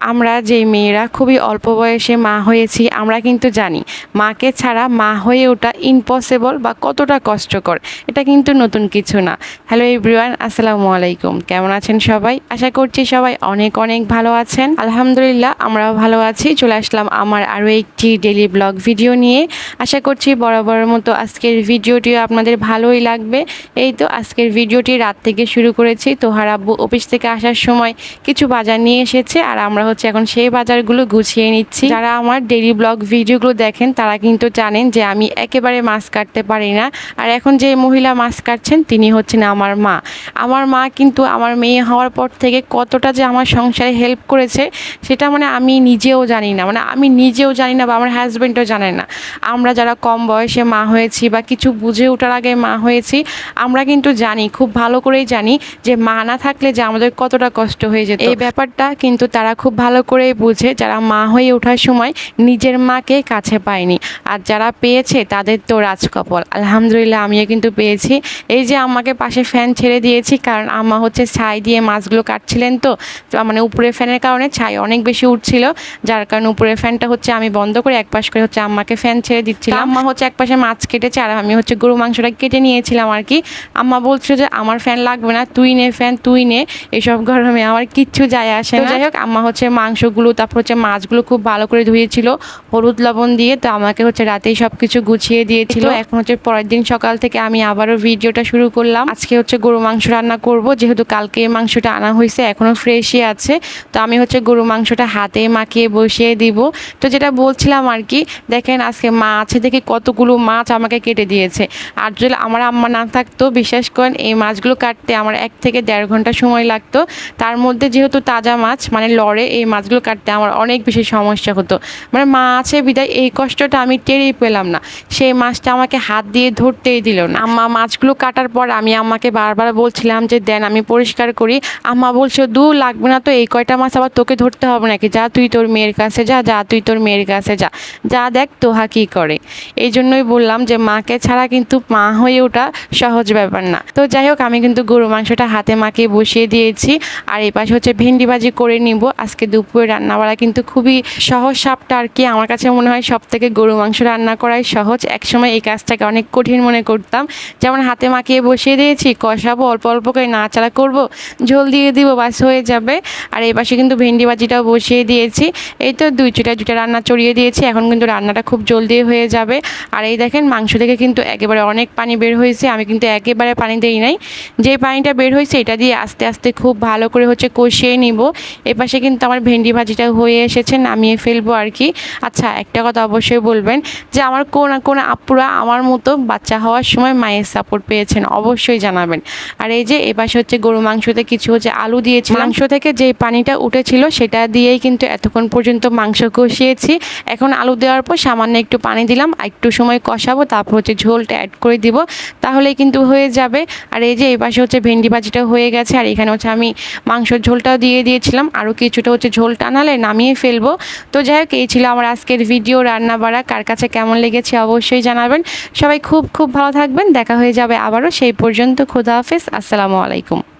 আমরা যে মেয়েরা খুবই অল্প বয়সে মা হয়েছি, আমরা কিন্তু জানি মাকে ছাড়া মা হয়ে ওঠা ইম্পসিবল বা কতটা কষ্টকর। এটা কিন্তু নতুন কিছু না। হ্যালো এভরিওয়ান আসসালামু আলাইকুম। কেমন আছেন সবাই? আশা করছি সবাই অনেক অনেক ভালো আছেন। আলহামদুলিল্লাহ, আমরাও ভালো আছি। চলে আসলাম আমার আরও একটি ডেলি ব্লগ ভিডিও নিয়ে। আশা করছি বরাবরের মতো আজকের ভিডিওটিও আপনাদের ভালোই লাগবে। এই তো আজকের ভিডিওটি রাত থেকে শুরু করেছি। তোহার আব্বু অফিস থেকে আসার সময় কিছু বাজার নিয়ে এসেছে আর আমরা হচ্ছে, এখন সেই বাজারগুলো গুছিয়ে নিচ্ছি। যারা আমার ডেইলি ব্লগ ভিডিওগুলো দেখেন, তারা কিন্তু জানেন যে আমি একেবারে মাছ কাটতে পারি না। আর এখন যে মহিলা মাছ কাটছেন, তিনি হচ্ছেন আমার মা। আমার মা কিন্তু আমার মেয়ে হওয়ার পর থেকে কতটা যে আমার সংসারে হেল্প করেছে, সেটা মানে আমি নিজেও জানি না। মানে আমি নিজেও জানি না বা আমার হাজব্যান্ডও জানে না। আমরা যারা কম বয়সে মা হয়েছি বা কিছু বুঝে ওঠার আগে মা হয়েছি, আমরা কিন্তু জানি, খুব ভালো করেই জানি যে মা না থাকলে যে আমাদের কতটা কষ্ট হয়ে যেত। এই ব্যাপারটা কিন্তু তারা খুব ভালো করেই বুঝে যারা মা হয়ে ওঠার সময় নিজের মাকে কাছে পায়নি। আর যারা পেয়েছে তাদের তো রাজকপাল। আলহামদুলিল্লাহ আমিও কিন্তু পেয়েছি। এই যে আমাকে পাশে ফ্যান ছেড়ে দিয়েছি কারণ আম্মা হচ্ছে ছাই দিয়ে মাছগুলো কাটছিলেন তো মানে উপরে ফ্যানের কারণে ছাই অনেক বেশি উঠছিল। যার কারণে উপরের ফ্যানটা হচ্ছে আমি বন্ধ করে এক পাশ করে হচ্ছে আম্মাকে ফ্যান ছেড়ে দিচ্ছিলাম। আম্মা হচ্ছে এক পাশে মাছ কেটেছে আর আমি হচ্ছে গরু মাংসটা কেটে নিয়েছিলাম আর কি। আম্মা বলছিল যে আমার ফ্যান লাগবে না তুই নে ফ্যান তুই নে। এসব গরমে আমার কিচ্ছু যায় আসে না। যাই হোক আম্মা হচ্ছে মাংসগুলো তারপর হচ্ছে মাছগুলো খুব ভালো করে ধুয়েছিল। হলুদ লবণ দিয়ে তো আমাকে হচ্ছে রাতেই সব কিছু গুছিয়ে দিয়েছিল। এখন হচ্ছে পরের দিন সকাল থেকে আমি আবারও ভিডিওটা শুরু করলাম। আজকে হচ্ছে গরু মাংস রান্না করব যেহেতু কালকে এই মাংসটা আনা হয়েছে এখনও ফ্রেশই আছে। তো আমি হচ্ছে গরু মাংসটা হাতে মাখিয়ে বসিয়ে দিব। তো যেটা বলছিলাম আর কি দেখেন আজকে মা আছে দেখে কতগুলো মাছ আমাকে কেটে দিয়েছে। আর যদি আমার আম্মা না থাকতো বিশ্বাস করেন এই মাছগুলো কাটতে আমার এক থেকে দেড় ঘণ্টা সময় লাগতো। তার মধ্যে যেহেতু তাজা মাছ মানে লড়ে এই মাছগুলো কাটতে আমার অনেক বেশি সমস্যা হতো। মানে মা আছে বিদায়, এই কষ্টটা আমি টেরেই পেলাম না। সেই মাছটা আমাকে হাত দিয়ে ধরতেই দিল না। আম্মা, মাছগুলো কাটার পর আমি আম্মাকে বারবার বলছিলাম যে, দেন আমি পরিষ্কার করি। আম্মা বলছো দু লাগবে না তো, এই কয়টা মাছ আবার তোকে ধরতে হবে নাকি? যা তুই তোর মেয়ের কাছে যা যা তুই তোর মেয়ের কাছে যা। যা দেখ, তোহা কী করে? এই জন্যই বললাম যে, মাকে ছাড়া কিন্তু মা হয়ে ওঠা সহজ ব্যাপার না। তো যাই হোক, আমি কিন্তু গরু মাংসটা হাতে মাখিয়ে বসিয়ে দিয়েছি। আর এই পাশে হচ্ছে ভেন্ডি ভাজি করে নিব। আজকে দুপুরে রান্না বাড়া কিন্তু খুবই সহজ সাপটা আর কি। আমার কাছে মনে হয় সব থেকে গরু মাংস রান্না করাই সহজ। একসময় এই কাজটাকে অনেক কঠিন মনে করতাম। যেমন হাতে মাখিয়ে বসিয়ে দিয়েছি, কষাবো, অল্প অল্প করে নাড়াচাড়া করব, ঝোল দিয়ে দিব, বাস হয়ে যাবে। আর এই পাশে কিন্তু ভেন্ডি ভাজিটাও বসিয়ে দিয়েছি। এই তো দুই চুটা দুটা রান্না চড়িয়ে দিয়েছি। এখন কিন্তু রান্নাটা খুব জলদি হয়ে যাবে। আর এই দেখেন মাংস থেকে কিন্তু একেবারে অনেক পানি বের হয়েছে। আমি কিন্তু একেবারে পানি দেই নাই। যে পানিটা বের হয়েছে, এটা দিয়ে আস্তে আস্তে খুব ভালো করে হচ্ছে কষিয়ে নিব। এ পাশে কিন্তু আমার ভেন্ডি ভাজিটা হয়ে এসেছে নামিয়ে ফেলব আর কি। আচ্ছা একটা কথা অবশ্যই বলবেন যে আমার কোন কোন আপুরা আমার মতো বাচ্চা হওয়ার সময় মায়ের সাপোর্ট পেয়েছেন অবশ্যই জানাবেন। আর এই যে এ পাশে হচ্ছে গরু মাংসতে কিছু হচ্ছে আলু দিয়েছি মাংস থেকে যে পানিটা উঠেছিল সেটা দিয়েই কিন্তু এতক্ষণ পর্যন্ত মাংস কষিয়েছি। এখন আলু দেওয়ার পর সামান্য একটু পানি দিলাম একটু সময় কষাবো তারপর হচ্ছে ঝোলটা অ্যাড করে দিব। তাহলেই কিন্তু হয়ে যাবে। আর এই যে এই পাশে হচ্ছে ভেন্ডি ভাজিটা হয়ে গেছে আর এখানে হচ্ছে আমি মাংসর ঝোলটাও দিয়ে দিয়েছিলাম। আরও কিছুটা হচ্ছে ঝোল টানালে নামিয়ে ফেলব। তো যাই হোক এই ছিল আমার আজকের ভিডিও রান্না বাড়া। কার কাছে কেমন লেগেছে অবশ্যই জানাবেন। সবাই খুব খুব ভালো থাকবেন। দেখা হয়ে যাবে আবারও। সেই পর্যন্ত খুদা হাফেজ। আসসালামু আলাইকুম।